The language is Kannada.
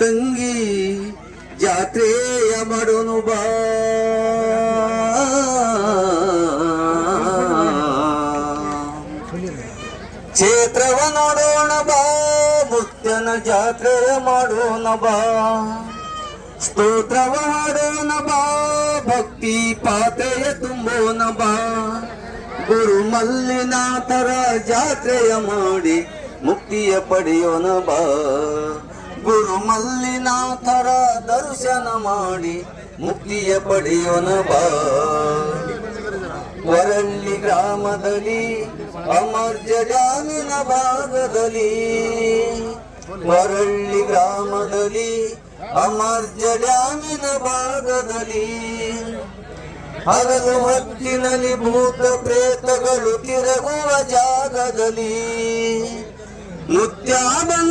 ತಂಗಿ ಜಾತ್ರೆಯ ಮಾಡೋನು ಬಾ. ಕ್ಷೇತ್ರವ ನೋಡೋಣ ಬಾ ಮುತ್ಯನ ಜಾತ್ರೆಯ ಮಾಡೋಣ ಬಾ. ಸ್ತೋತ್ರವ ಹಾಡೋಣ ಬಾ, ಭಕ್ತಿ ಪಾತ್ರೆಯ ತುಂಬೋಣ ಬಾ. ಗುರು ಮಲ್ಲಿನಾಥರ ಜಾತ್ರೆಯ ಮಾಡಿ ಮುಕ್ತಿಯ ಪಡೆಯೋಣ ಬಾ. ಮಲ್ಲಿನಾಥರ ದರ್ಶನ ಮಾಡಿ ಮುಕ್ತಿಯ ಪಡೆಯೋನ ಬಾ. ವರಳ್ಳಿ ಗ್ರಾಮದಲ್ಲಿ ಅಮರ್ಜ ಭಾಗದಲಿ ಭಾಗದಲ್ಲಿ. ವರಳ್ಳಿ ಗ್ರಾಮದಲ್ಲಿ ಅಮರ್ಜ ಡ್ಯಾಮಿನ ಭಾಗದಲ್ಲಿ. ಹಗಲು ಹೊತ್ತಿನಲ್ಲಿ ಭೂತ ಪ್ರೇತಗಳು ತಿರುಗುವ ಜಾಗದಲ್ಲಿ. ಮುತ್ಯ ಬಂದಾರೆ